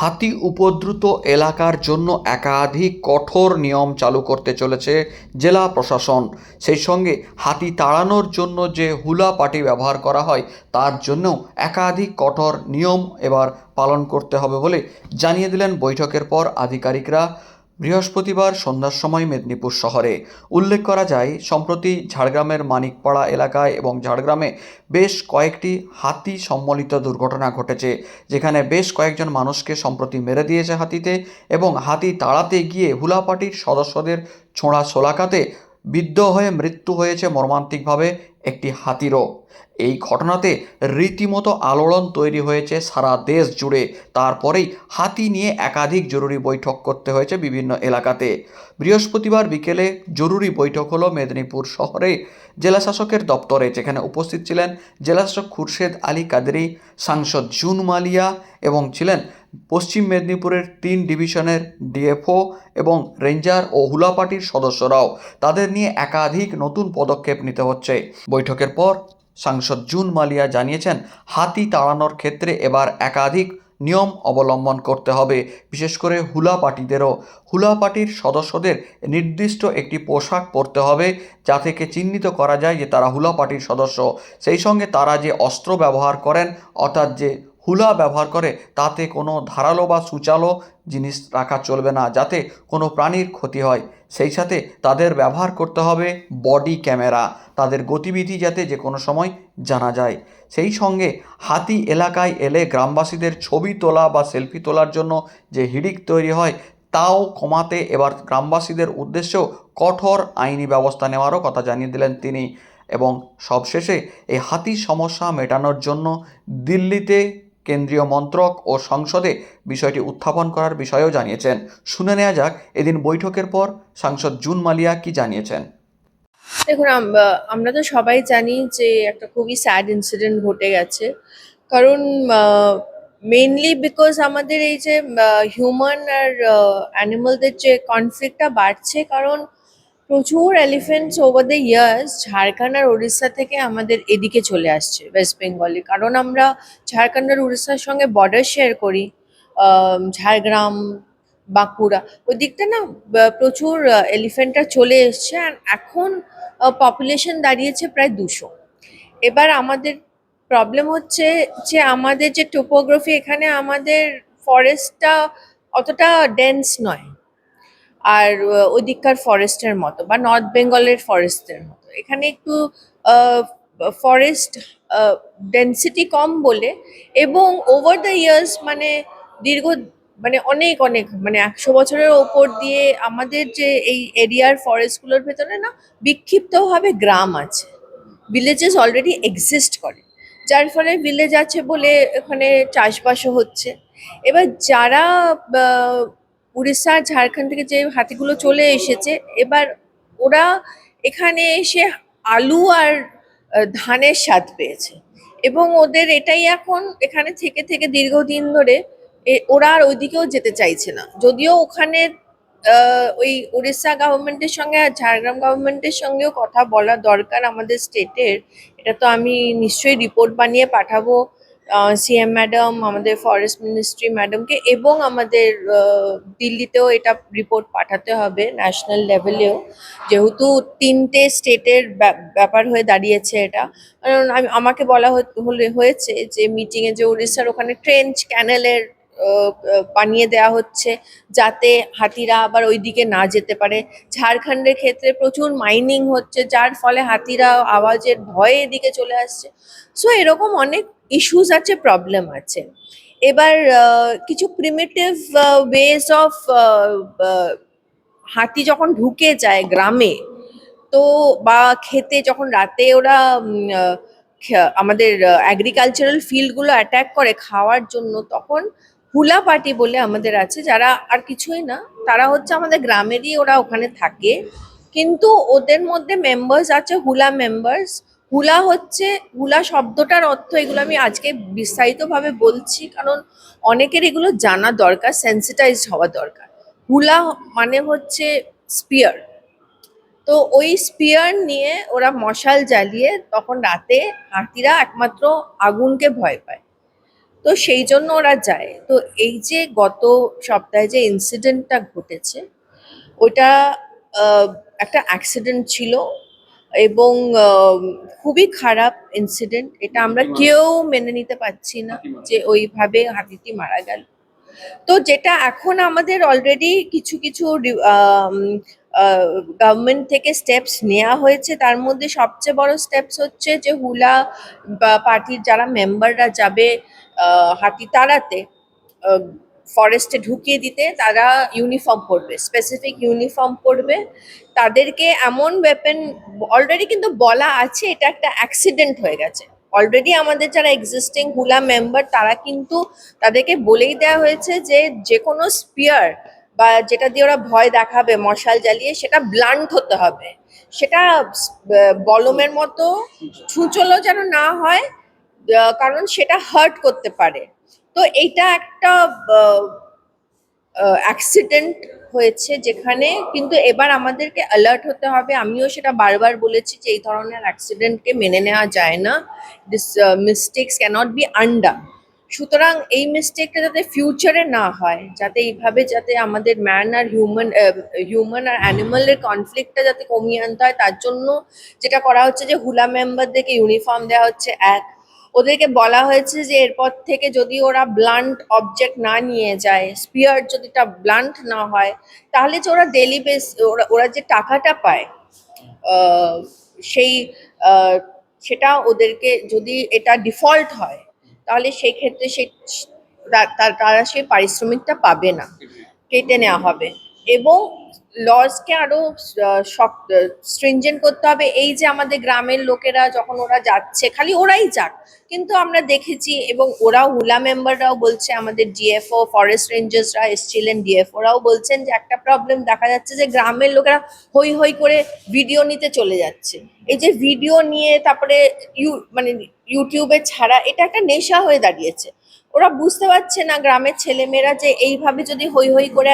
হাতি উপদ্রুত এলাকার জন্য একাধিক কঠোর নিয়ম চালু করতে চলেছে জেলা প্রশাসন। সেই সঙ্গে হাতি তাড়ানোর জন্য যে হুলা পাটি ব্যবহার করা হয়, তার জন্যও একাধিক কঠোর নিয়ম এবার পালন করতে হবে বলে জানিয়ে দিলেন বৈঠকের পর আধিকারিকরা। বৃহস্পতিবার সন্ধ্যার সময় মেদিনীপুর শহরে। উল্লেখ করা যায়, সম্প্রতি ঝাড়গ্রামের মানিকপাড়া এলাকায় এবং ঝাড়গ্রামে বেশ কয়েকটি হাতি সম্মিলিত দুর্ঘটনা ঘটেছে, যেখানে বেশ কয়েকজন মানুষকে সম্প্রতি মেরে দিয়েছে হাতিতে এবং হাতি তাড়াতে গিয়ে হুলাপাটির সদস্যদের ছোঁড়া সোলাকাতে বিদ্ধ হয়ে মৃত্যু হয়েছে মর্মান্তিকভাবে একটি হাতিরও। এই ঘটনাতে রীতিমতো আলোড়ন তৈরি হয়েছে সারা দেশ জুড়ে। তারপরেই হাতি নিয়ে একাধিক জরুরি বৈঠক করতে হয়েছে বিভিন্ন এলাকাতে। বৃহস্পতিবার বিকেলে জরুরি বৈঠক হলো মেদিনীপুর শহরে জেলাশাসকের দপ্তরে, যেখানে উপস্থিত ছিলেন জেলাশাসক খুরশেদ আলী কাদেরি, সাংসদ জুন মালিয়া এবং ছিলেন পশ্চিম মেদিনীপুরের তিন ডিভিশনের ডিএফও এবং রেঞ্জার ও হুলা পার্টির সদস্যরাও তাদের নিয়ে একাধিক নতুন পদক্ষেপ নিতে হচ্ছে। বৈঠকের পর সাংসদ জুন মালিয়া জানিয়েছেন, হাতি তাড়ানোর ক্ষেত্রে এবার একাধিক নিয়ম অবলম্বন করতে হবে, বিশেষ করে হুলা পার্টিদেরও। হুলা পার্টির সদস্যদের নির্দিষ্ট একটি পোশাক পরতে হবে যা থেকে চিহ্নিত করা যায় যে তারা হুলা পার্টির সদস্য। সেই সঙ্গে তারা যে অস্ত্র ব্যবহার করেন, অর্থাৎ যে হুলা ব্যবহার করে, তাতে কোনো ধারালো বা সুচালো জিনিস রাখা চলবে না, যাতে কোনো প্রাণীর ক্ষতি হয়। সেই সাথে তাদের ব্যবহার করতে হবে বডি ক্যামেরা তাদের গতিবিধি যাতে যে কোনো সময় জানা যায়। সেই সঙ্গে হাতি এলাকায় এলে গ্রামবাসীদের ছবি তোলা বা সেলফি তোলার জন্য যে হিড়িক তৈরি হয়, তাও কমাতে এবার গ্রামবাসীদের উদ্দেশ্যেও কঠোর আইনি ব্যবস্থা নেওয়ারও কথা জানিয়ে দিলেন তিনি। এবং সবশেষে এই হাতির সমস্যা মেটানোর জন্য দিল্লিতে কেন্দ্রীয় মন্ত্রক ও সংসদে বিষয়টি উত্থাপন করার বিষয়েও জানিয়েছেন। শুনে নেওয়া যাক, এদিন বৈঠকের পর সাংসদ জুন মালিয়া কি জানিয়েছেন। দেখুন, আম- আমরা তো সবাই জানি যে একটা খুবই স্যাড ইনসিডেন্ট ঘটে গেছে। কারণ মেনলি বিকজ আমাদের এই যে হিউম্যান আর অ্যানিমালদের যে কনফ্লিক্টটা বাড়ছে, কারণ প্রচুর elephants over the years Jharkhand আর উড়িষ্যা থেকে আমাদের এদিকে চলে আসছে ওয়েস্ট বেঙ্গলে কারণ আমরা ঝাড়খণ্ড আর উড়িষ্যার সঙ্গে বর্ডার শেয়ার করি ঝাড়গ্রাম, বাঁকুড়া। ওই দিকটা না প্রচুর এলিফেন্টরা চলে এসছে আর এখন পপুলেশন দাঁড়িয়েছে প্রায় দুশো। এবার আমাদের প্রবলেম হচ্ছে যে আমাদের যে টোপোগ্রাফি এখানে আমাদের ফরেস্টটা অতটা ডেন্স নয়। আর ওদিককার ফরেস্টের মতো বা নর্থ বেঙ্গলের ফরেস্টের মতো। এখানে একটু ফরেস্ট ডেন্সিটি কম বলে এবং ওভার দ্য ইয়ার্স মানে দীর্ঘ মানে অনেক অনেক মানে একশো বছরের ওপর দিয়ে আমাদের যে এই এরিয়ার ফরেস্টগুলোর ভেতরে না বিক্ষিপ্তভাবে গ্রাম আছে। ভিলেজেস অলরেডি এক্সিস্ট করে। যার ফলে ভিলেজ আছে বলে এখানে চাষবাসও হচ্ছে। এবার যারা উড়িষ্যা, ঝাড়খণ্ড থেকে যে হাতিগুলো চলে এসেছে, এবার ওরা এখানে এসে আলু আর ধানের স্বাদ পেয়েছে। এবং ওদের এটাই এখন এখানে থেকে থেকে দীর্ঘদিন ধরে ওরা আর ওইদিকেও যেতে চাইছে না। যদিও ওখানে ওই উড়িষ্যা গভর্নমেন্টের সঙ্গে আর ঝাড়গ্রাম গভর্নমেন্টের সঙ্গেও কথা বলা দরকার আমাদের স্টেটের, এটা তো আমি নিশ্চয়ই রিপোর্ট বানিয়ে পাঠাবো সিএম ম্যাডাম আমাদের ফরেস্ট মিনিস্ট্রি ম্যাডামকে এবং আমাদের দিল্লিতেও এটা রিপোর্ট পাঠাতে হবে ন্যাশনাল লেভেলেও যেহেতু তিনটে স্টেটের ব্যাপার হয়ে দাঁড়িয়েছে এটা। কারণ আমি, আমাকে বলা হয়েছে যে মিটিংয়ে যে উড়িষ্যার ওখানে ট্রেঞ্চ ক্যানেলের বানিয়ে দেওয়া হচ্ছে যাতে হাতিরা আবার ওইদিকে না যেতে পারে। ঝাড়খণ্ডের ক্ষেত্রে প্রচুর মাইনিং হচ্ছে, যার ফলে হাতিরা আওয়াজের ভয়ে এদিকে চলে আসছে। সো এরকম অনেক ইস্যুস আছে প্রবলেম আছে। এবার কিছু প্রিমিটিভ ওয়েজ অফ হাতি যখন ঢুকে যায় গ্রামে, তো বা খেতে যখন রাতে ওরা আমাদের অ্যাগ্রিকালচারাল ফিল্ডগুলো অ্যাটাক করে খাওয়ার জন্য, তখন হুলা পার্টি বলে আমাদের আছে, যারা আর কিছুই না, তারা হচ্ছে আমাদের গ্রামেরই ওরা ওখানে থাকে। কিন্তু ওদের মধ্যে মেম্বার্স আছে, হুলা মেম্বার্স হুলা হচ্ছে, হুলা শব্দটার অর্থ এগুলো আমি আজকে বিস্তারিতভাবে বলছি, কারণ অনেকের এগুলো জানা দরকার সেন্সিটাইজড হওয়া দরকার। হুলা মানে হচ্ছে স্পিয়ার তো ওই স্পিয়ার নিয়ে ওরা মশাল জ্বালিয়ে তখন রাতে হাতিরা একমাত্র আগুনকে ভয় পায়। তো সেই জন্য ওরা যায়। তো এই যে গত সপ্তাহে যে ইনসিডেন্টটা ঘটেছে ওটা একটা অ্যাক্সিডেন্ট ছিল এবং খুবই খারাপ ইনসিডেন্ট এটা আমরা কেউ মেনে নিতে পারছি না যে ওইভাবে হাতিটি মারা গেল। তো যেটা এখন আমাদের অলরেডি কিছু কিছু গভর্নমেন্ট থেকে স্টেপস নেওয়া হয়েছে তার মধ্যে সবচেয়ে বড় স্টেপস হচ্ছে যে হুলা বা পার্টির যারা মেম্বাররা যাবে হাতি তাড়াতে ফরেস্টে ঢুকিয়ে দিতে তারা ইউনিফর্ম পরবে স্পেসিফিক ইউনিফর্ম পরবে। তাদেরকে এমন ওয়েপেন অলরেডি কিন্তু বলা আছে এটা একটা অ্যাক্সিডেন্ট হয়ে গেছে। অলরেডি আমাদের যারা এক্সিস্টিং হুলা মেম্বার তারা কিন্তু তাদেরকে বলেই দেওয়া হয়েছে যে যে কোনো স্পিয়ার বা যেটা দিয়ে ওরা ভয় দেখাবে, মশাল জ্বালিয়ে, সেটা ব্লান্ট হতে হবে। সেটা বলমের মতো ছুঁচলো যেন না হয় কারণ সেটা হার্ট করতে পারে। তো এইটা একটা অ্যাক্সিডেন্ট হয়েছে যেখানে কিন্তু এবার আমাদেরকে অ্যালার্ট হতে হবে। আমিও সেটা বারবার বলেছি যে এই ধরনের অ্যাক্সিডেন্টকে মেনে নেওয়া যায় না। This mistakes cannot be undone সুতরাং এই মিস্টেকটা যাতে ফিউচারে না হয়, যাতে এইভাবে যাতে আমাদের ম্যান আর হিউম্যান হিউম্যান আর অ্যানিমালের কনফ্লিক্টটা যাতে কমিয়ে আনতে হয়, তার জন্য যেটা করা হচ্ছে যে হুলা মেম্বারদেরকে ইউনিফর্ম দেওয়া হচ্ছে। এক ওদেরকে বলা হয়েছে যে এরপর থেকে যদি ওরা ব্লান্ট অবজেক্ট না নিয়ে যায় স্পিয়ার যদি তা ব্লান্ট না হয়, তাহলে যে ওরা ডেলি বেস ওরা ওরা যে টাকাটা পায় সেই সেটা ওদেরকে যদি এটা ডিফল্ট হয়, তাহলে সেই ক্ষেত্রে তা- তারা সেই পারিশ্রমিকটা পাবে না, কেটে নেওয়া হবে। এবং লজকে আরও শক্ত স্ট্রিনজেন্ট করতে হবে। এই যে আমাদের গ্রামের লোকেরা যখন ওরা যাচ্ছে, খালি ওরাই যাক, কিন্তু আমরা দেখেছি এবং ওরাও হুলা মেম্বাররাও বলছে, আমাদের ডিএফও ফরেস্ট রেঞ্জার্সরা এসছিলেন ডিএফওরাও বলছেন যে একটা প্রবলেম দেখা যাচ্ছে যে গ্রামের লোকেরা হই হই করে ভিডিও নিতে চলে যাচ্ছে। এই যে ভিডিও নিয়ে তারপরে ইউ মানে ইউটিউবে ছাড়া এটা একটা নেশা হয়ে দাঁড়িয়েছে। ওরা বুঝতে পারছে না গ্রামের ছেলেমেয়েরা যে এইভাবে যদি হই হই করে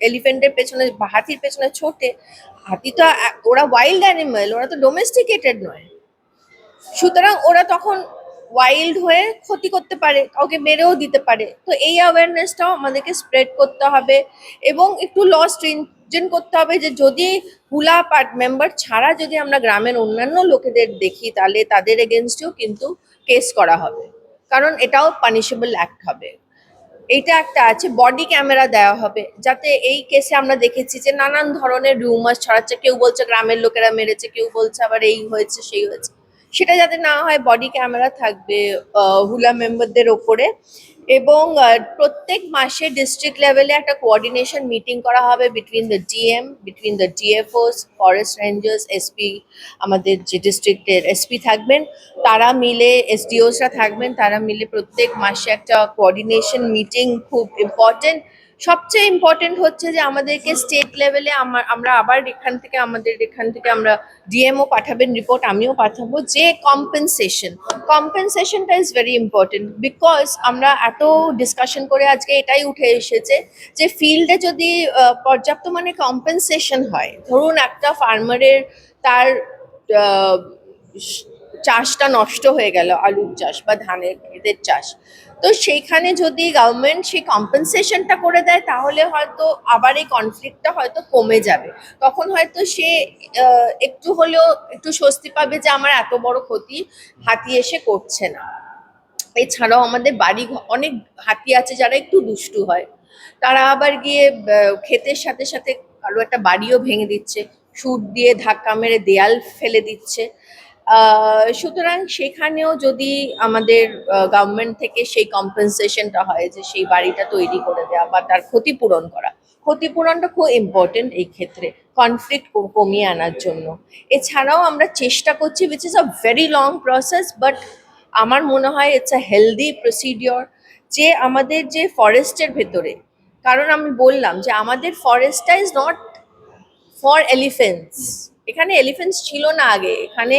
এলিফেন্টের পেছনে, হাতির পেছনে ছোটে। হাতি তো ওরা ওয়াইল্ড অ্যানিমাল ওরা তো ডোমেস্টিকেটেড নয়। সুতরাং ওরা তখন ওয়াইল্ড হয়ে ক্ষতি করতে পারে, কাউকে মেরেও দিতে পারে। তো এই অ্যাওয়ারনেসটাও আমাদেরকে স্প্রেড করতে হবে এবং একটু ল স্ট্রিনজেন্ট করতে হবে যে যদি হুলা পার্ট মেম্বার ছাড়া যদি আমরা গ্রামের অন্যান্য লোকেদের দেখি, তাহলে তাদের এগেনস্টেও কিন্তু কেস করা হবে। কারণ এটাও পানিশেবল অ্যাক্ট হবে। এইটা একটা আছে বডি ক্যামেরা দেওয়া হবে। যাতে এই কেসে আমরা দেখেছি যে নানান ধরনের রুমার ছড়াচ্ছে, কেউ বলছে গ্রামের লোকেরা মেরেছে, কেউ বলছে আবার এই হয়েছে, সেই হয়েছে। সেটা যাতে না হয় বডি ক্যামেরা থাকবে হুলা মেম্বারদের ওপরে। এবং প্রত্যেক মাসে ডিস্ট্রিক্ট লেভেলে একটা কোঅর্ডিনেশন মিটিং করা হবে between the DM between the DFOs forest rangers SP আমাদের যে ডিস্ট্রিক্টের এসপি থাকবেন, তারা মিলে এসডিওসরা থাকবেন, তারা মিলে প্রত্যেক মাসে একটা কোঅর্ডিনেশন মিটিং খুব ইম্পর্টেন্ট সবচেয়ে ইম্পর্টেন্ট হচ্ছে যে আমাদেরকে স্টেট লেভেলে আমার, আমরা আবার এখান থেকে আমাদের, এখান থেকে আমরা ডিএমও পাঠাবেন রিপোর্ট আমিও পাঠাবো, যে কম্পেনসেশন কম্পেনসেশনটা ইজ ভেরি ইম্পর্টেন্ট বিকজ আমরা এত ডিসকাশন করে আজকে এটাই উঠে এসেছে যে ফিল্ডে যদি পর্যাপ্ত মানে কম্পেনসেশন হয়, ধরুন একটা ফার্মারের তার চাষটা নষ্ট হয়ে গেল, আলুর চাষ বা ধানের ক্ষেতের চাষ। তো সেইখানে যদি গভর্নমেন্ট সেই কম্পেনসেশনটা করে দেয়, তাহলে হয়তো আবার এই কনফ্লিক্টটা হয়তো কমে যাবে। তখন হয়তো সে একটু হলেও একটু স্বস্তি পাবে যে আমার এত বড় ক্ষতি হাতি এসে করছে না। এছাড়াও আমাদের বাড়ি অনেক হাতি আছে যারা একটু দুষ্টু হয়। তারা আবার গিয়ে ক্ষেতের সাথে সাথে কারও একটা বাড়িও ভেঙে দিচ্ছে। সুট দিয়ে ধাক্কা মেরে দেয়াল ফেলে দিচ্ছে। সুতরাং সেখানেও যদি আমাদের গভর্নমেন্ট থেকে সেই কম্পেনসেশনটা হয় যে সেই বাড়িটা তৈরি করে দেওয়া বা তার ক্ষতিপূরণ করা, ক্ষতিপূরণটা খুব ইম্পর্টেন্ট এই ক্ষেত্রে কনফ্লিক্ট কমিয়ে আনার জন্য। এছাড়াও আমরা চেষ্টা করছি which is a very long process but আমার মনে হয় ইটস আ হেলদি প্রসিডিওর যে আমাদের যে ফরেস্টের ভেতরে, কারণ আমি বললাম যে আমাদের ফরেস্টটা ইজ নট ফর এলিফেন্টস এখানে এলিফেন্টস ছিল না আগে। এখানে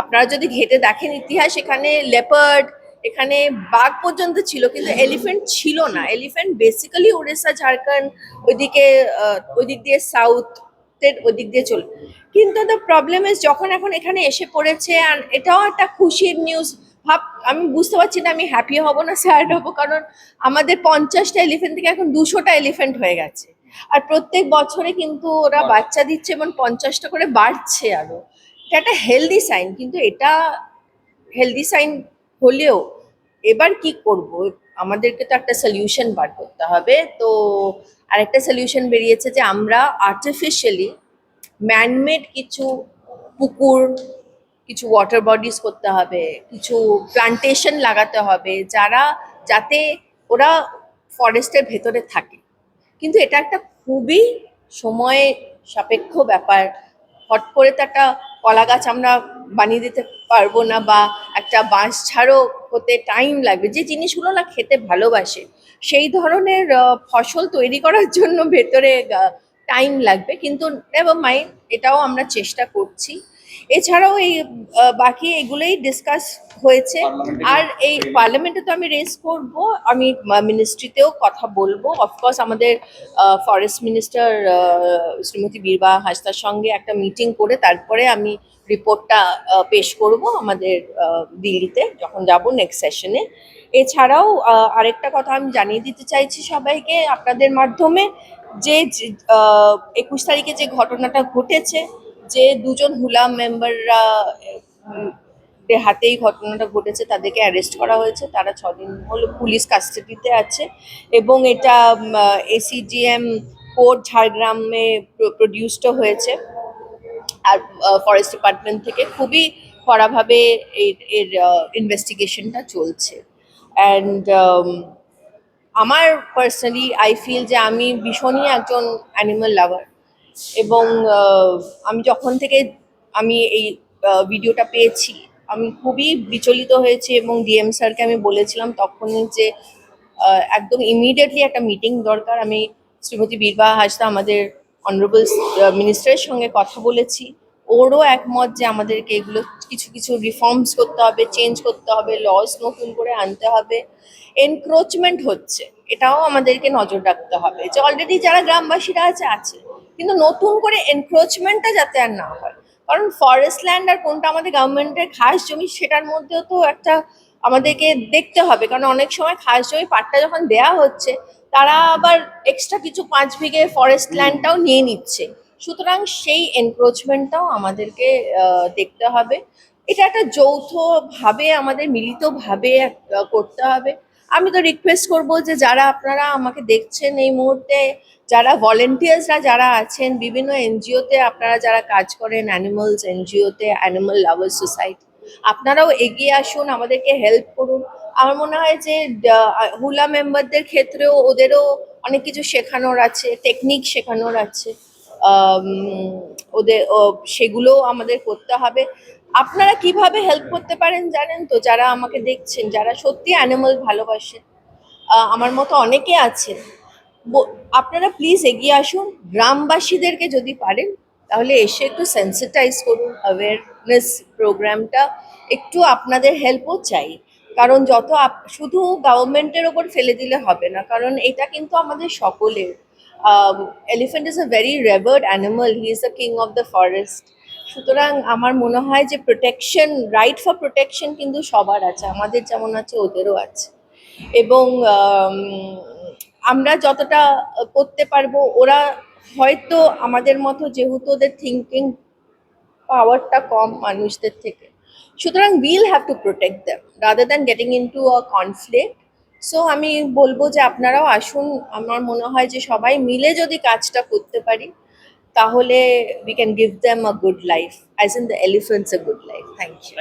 আপনারা যদি ঘেটে দেখেন ইতিহাস এখানে লেপার্ড এখানে বাঘ পর্যন্ত ছিল কিন্তু এলিফেন্ট ছিল না। এলিফেন্ট বেসিক্যালি উড়িষ্যা ঝাড়খণ্ড ওইদিকে আহ, ওইদিক দিয়ে সাউথের ওইদিক দিয়ে চলে কিন্তু দ্য প্রবলেম ইজ যখন এখন এখানে এসে পড়েছে আর এটাও একটা খুশির নিউজ ভাব আমি বুঝতে পারছি না আমি হ্যাপি হব না স্যাড হব কারণ আমাদের পঞ্চাশটা এলিফেন্ট থেকে এখন দুশোটা এলিফেন্ট হয়ে গেছে। আর প্রত্যেক বছরে কিন্তু ওরা বাচ্চা দিচ্ছে এবং পঞ্চাশটা করে বাড়ছে আরও। এটা একটা হেলদি সাইন কিন্তু এটা হেলদি সাইন হলেও এবার কি করব? আমাদেরকে তো একটা সলিউশন বার করতে হবে। তো আরেকটা সলিউশন বেরিয়েছে যে আমরা আর্টিফিশিয়ালি ম্যানমেড কিছু পুকুর কিছু ওয়াটার বডিজ করতে হবে কিছু প্লান্টেশন লাগাতে হবে যারা যাতে ওরা ফরেস্টের ভেতরে থাকে। কিন্তু এটা একটা খুবই সময় সাপেক্ষ ব্যাপার। হট করে তো একটা কলা গাছ আমরা বানিয়ে দিতে পারব না বা একটা বাঁশ ঝাড়ও হতে টাইম লাগবে। যে জিনিসগুলো না খেতে ভালোবাসে, সেই ধরনের ফসল তৈরি করার জন্য ভেতরে টাইম লাগবে। কিন্তু নেভার মাইন্ড এটাও আমরা চেষ্টা করছি। এছাড়াও এই বাকি এগুলোই ডিসকাস হয়েছে। আর এই পার্লামেন্টে তো আমি রেস করব আমি মিনিস্ট্রিতেও কথা বলব। অফকোর্স আমাদের ফরেস্ট মিনিস্টার শ্রীমতী বীরবা হাসদার সঙ্গে একটা মিটিং করে তারপরে আমি রিপোর্টটা পেশ করব আমাদের দিল্লিতে যখন যাব নেক্সট সেশনে এছাড়াও আরেকটা কথা আমি জানিয়ে দিতে চাইছি সবাইকে আপনাদের মাধ্যমে যে একুশ তারিখে যে ঘটনাটা ঘটেছে যে দুজন হুলা মেম্বাররা হাতেই ঘটনাটা ঘটেছে, তাদেরকে অ্যারেস্ট করা হয়েছে। তারা ছদিন হলো পুলিশ কাস্টাডিতে আছে এবং এটা এসিজিএম কোর্ট ঝাড়গ্রামে প্রডিউসড হয়েছে। আর ফরেস্ট ডিপার্টমেন্ট থেকে খুবই কড়াভাবে এর ইনভেস্টিগেশনটা চলছে। অ্যান্ড আমার পার্সোনালি আই ফিল যে আমি ভীষণই একজন অ্যানিমাল লাভার এবং আমি যখন থেকে আমি এই ভিডিওটা পেয়েছি, আমি খুবই বিচলিত হয়েছি এবং ডিএম স্যারকে আমি বলেছিলাম তখনই যে একদম ইমিডিয়েটলি একটা মিটিং দরকার। আমি শ্রীমতী বীরবা হাসদা আমাদের অনারেবল মিনিস্টারের সঙ্গে কথা বলেছি। ওরও একমত যে আমাদেরকে এগুলো কিছু কিছু রিফর্মস করতে হবে চেঞ্জ করতে হবে লস নতুন করে আনতে হবে। এনক্রোচমেন্ট হচ্ছে। এটাও আমাদেরকে নজর রাখতে হবে যে অলরেডি যারা গ্রামবাসীরা আছে আছে। কিন্তু নতুন করে এনক্রোচমেন্টটা যাতে আর না হয়। কারণ ফরেস্ট ল্যান্ড আর কোনটা আমাদের গভর্নমেন্টের খাস জমি, সেটার মধ্যেও তো একটা আমাদেরকে দেখতে হবে। কারণ অনেক সময় খাস জমি পাট্টা যখন দেয়া হচ্ছে, তারা আবার এক্সট্রা কিছু পাঁচ বিঘে ফরেস্ট ল্যান্ডটাও নিয়ে নিচ্ছে। সুতরাং সেই এনক্রোচমেন্টটাও আমাদেরকে দেখতে হবে। এটা একটা যৌথভাবে, আমাদের মিলিতভাবে করতে হবে। আমি তো রিকোয়েস্ট করব যে যারা আপনারা আমাকে দেখছেন এই মুহূর্তে, যারা ভলেন্টিয়ার্সরা যারা আছেন, বিভিন্ন এনজিওতে আপনারা যারা কাজ করেন অ্যানিমালস এনজিওতে অ্যানিমাল লাভার্স সোসাইটি আপনারাও এগিয়ে আসুন, আমাদেরকে হেল্প করুন। আমার মনে হয় যে হুলা মেম্বারদের ক্ষেত্রেও ওদেরও অনেক কিছু শেখানোর আছে টেকনিক শেখানোর আছে। ওদের সেগুলো আমাদের করতে হবে। আপনারা কীভাবে হেল্প করতে পারেন জানেন তো? যারা আমাকে দেখছেন, যারা সত্যি অ্যানিমাল ভালোবাসেন আমার মতো অনেকে আছেন আপনারা প্লিজ এগিয়ে আসুন। গ্রামবাসীদেরকে যদি পারেন, তাহলে এসে একটু সেন্সিটাইজ করুন অ্যাওয়ারনেস প্রোগ্রামটা একটু আপনাদের হেল্পও চাই। কারণ যত শুধু গভর্নমেন্টের ওপর ফেলে দিলে হবে না, কারণ এটা কিন্তু আমাদের সকলের। Elephant is a very revered animal he is the king of the forest সুতরাং আমার মনে হয় যে প্রোটেকশন রাইট ফর প্রোটেকশন কিন্তু সবার আছে, আমাদের যেমন আছে ওদেরও আছে। এবং আমরা যতটা করতে পারব, ওরা হয়তো আমাদের মতো যেহেতু ওদের থিঙ্কিং পাওয়ারটা কম মানুষদের থেকে। সুতরাং will have to protect them rather than getting into a conflict so আমি বলব যে আপনারাও আসুন, আমার মনে হয় যে সবাই মিলে যদি কাজটা করতে পারি তাহলে we can give them a good life as in the elephants a good life thank you